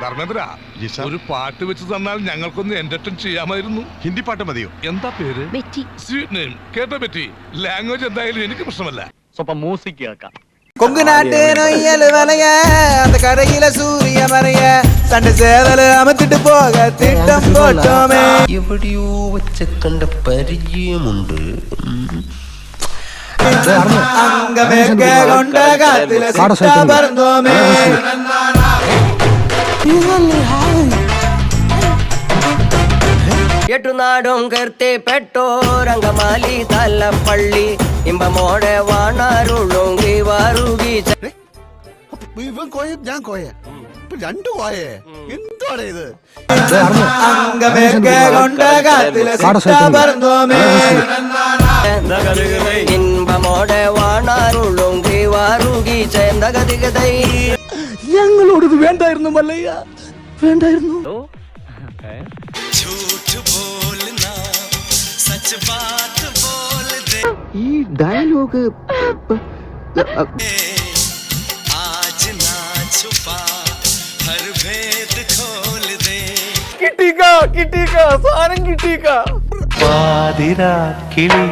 Dharmendra G sir. ഒരു പാട്ട് വെച്ച് തന്നാൽ ഞങ്ങൾക്കൊന്ന് എന്റർടൈൻ ചെയ്യാമായിരുന്നു ഹിന്ദി പാട്ട് മതിയോ എന്താ പേര് ബെറ്റി സ്വീറ്റ് നെയിം കേട്ടോ പറ്റി ലാംഗ്വേജ് എന്തായാലും എനിക്ക് പ്രശ്നമല്ല ಸ್ವಲ್ಪ ಮ್ಯೂಸಿಕ್ ಕೇಳ್ಕ கொங்கு நாட்டு நொய்யல் வலைய அந்த கரையில சூரிய மறைய சண்டை சேவல அமர்த்திட்டு போக திட்டம் போட்டோமே എവിടെയോ വെച്ച കണ്ട പരിചയമുണ്ട് ഉം. அங்க மேற்க கொண்ட காத்துல കേട്ടുനാടും കീർത്തിപ്പെട്ടോരങ്കമാലി തല്ലപ്പള്ളി ഇമ്പമോടെ വാണാരുളുങ്കി വാറുകി ഞാൻ കോയ? രണ്ടു കോയേ? എന്താണ് ഇത്? ഇമ്പമോടെ വാണാരുളുങ്കി വാറുകി ചേന്തകതികതൈ ഞങ്ങളോട് ഇത് വേണ്ടായിരുന്നു മല്ലയ്യ. വേണ്ടായിരുന്നു. डायलॉग आज ना छुपा हर भेद खोल दे। किटी का किटी का सारंग किटी का பாதிரா किली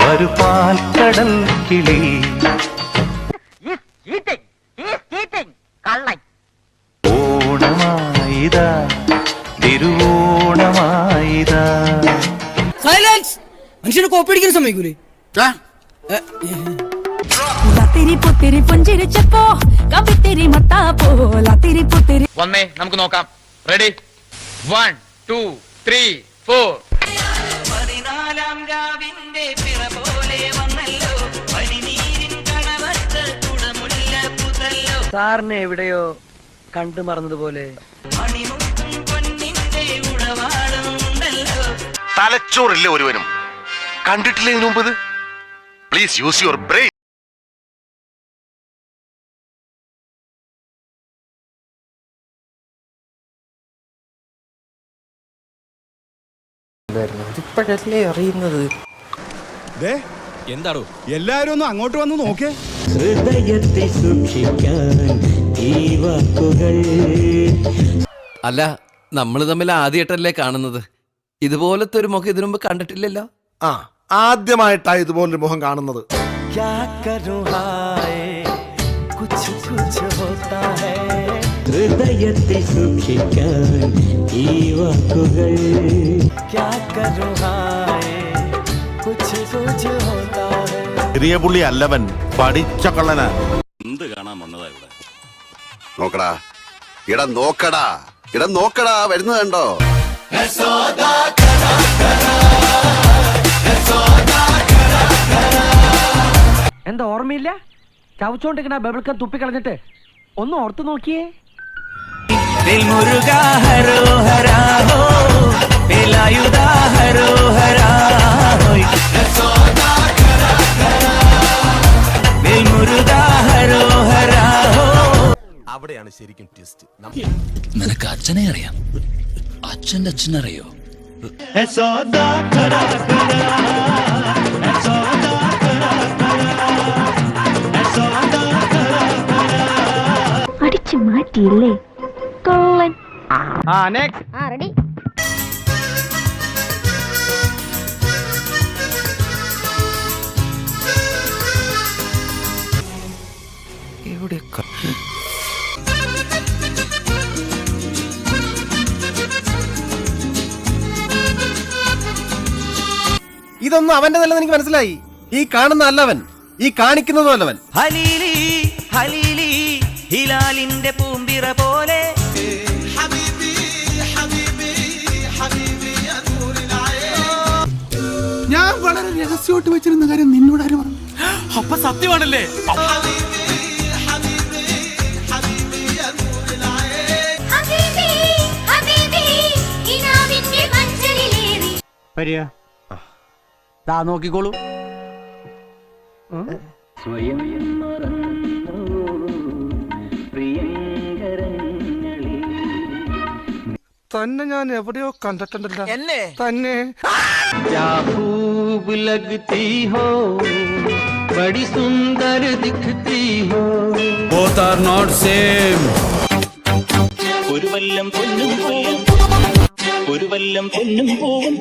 வருபால் कड़ल किली। സൈലൻസ് മനുഷ്യനെ കോപ്പിടിക്കാൻ സമ്മതിക്കൂലേ? വന്നേ നമുക്ക് നോക്കാം. Ready one two three four പതിനാലാം രാവിന്റെ പിറ പോലെ വന്നല്ലോ. പനിനീരിൻ പുതല്ലോ. സാറിനെ എവിടെയോ കണ്ടു മറന്നതുപോലെ. മണിമുട്ട തലച്ചോറില്ല ഒരുവനും. കണ്ടിട്ടില്ല ഇതിനു മുമ്പ് പ്ലീസ് യൂസ് യുവർ ബ്രെയിൻ ഇപ്പോഴല്ലേ അറിയുന്നത്? എന്താടോ? എല്ലാരും ഒന്ന് അങ്ങോട്ട് വന്ന് നോക്കേ. ഹൃദയത്തെ സൂക്ഷിക്കാൻ അല്ല നമ്മൾ തമ്മിൽ ആദ്യമായിട്ടല്ലേ കാണുന്നത്? ഇതുപോലത്തെ ഒരു മുഖം ഇതിനു മുമ്പ് കണ്ടിട്ടില്ലല്ലോ. ആ ആദ്യമായിട്ടാ ഇതുപോലൊരു മുഖം കാണുന്നത്. ഹൃദയത്തെ സൂക്ഷിക്കാൻ ഈ വാക്കുകൾ ചെറിയ പുള്ളി അല്ലവൻ പഠിച്ച ഇവിടെ? നോക്കടാ. ഇട നോക്കടാ. ഇട നോക്കടാ. വരുന്നത് കണ്ടോ? എന്താ ഓർമ്മയില്ല? ചവച്ചോണ്ടിരിക്കണ ബബിൾക്കം തുപ്പിക്കളഞ്ഞിട്ട് ഒന്ന് ഓർത്തു നോക്കിയേ. അവിടെയാണ് ശരിക്കും ട്വിസ്റ്റ് നിനക്ക് അച്ഛനെ അറിയാം. അച്ഛന്റെ അച്ഛനറിയോ അടിച്ചു മാറ്റിയില്ലേ? കൊള്ളൻ. ആ നെക് ആ റെഡി. ഇതൊന്നും അവന്റെ നിലന്ന് എനിക്ക് മനസ്സിലായി. ഈ കാണുന്ന അല്ലവൻ ഈ കാണിക്കുന്നതും അല്ലവൻ ഹലീലി ഹലീലി ഹിലാലിന്റെ പോലെ. ഞാൻ വളരെ രഹസ്യമായിട്ട് വെച്ചിരുന്ന കാര്യം നിന്നോട് ആര് പറഞ്ഞു? അപ്പൊ സത്യമാണല്ലേ? വരിക ദാ നോക്കിക്കോളൂ തന്നെ ഞാൻ എവിടെയോ കണ്ടിട്ടുണ്ടല്ലോ എന്നെ തന്നെ खूब लगती हो बड़ी सुंदर दिखती हो ബോത്ത് ആർ നോട്ട് സെയിം ഒരു വല്ലം പൊന്നും പോവും ഒരു വല്ലം പൊന്നും പോവും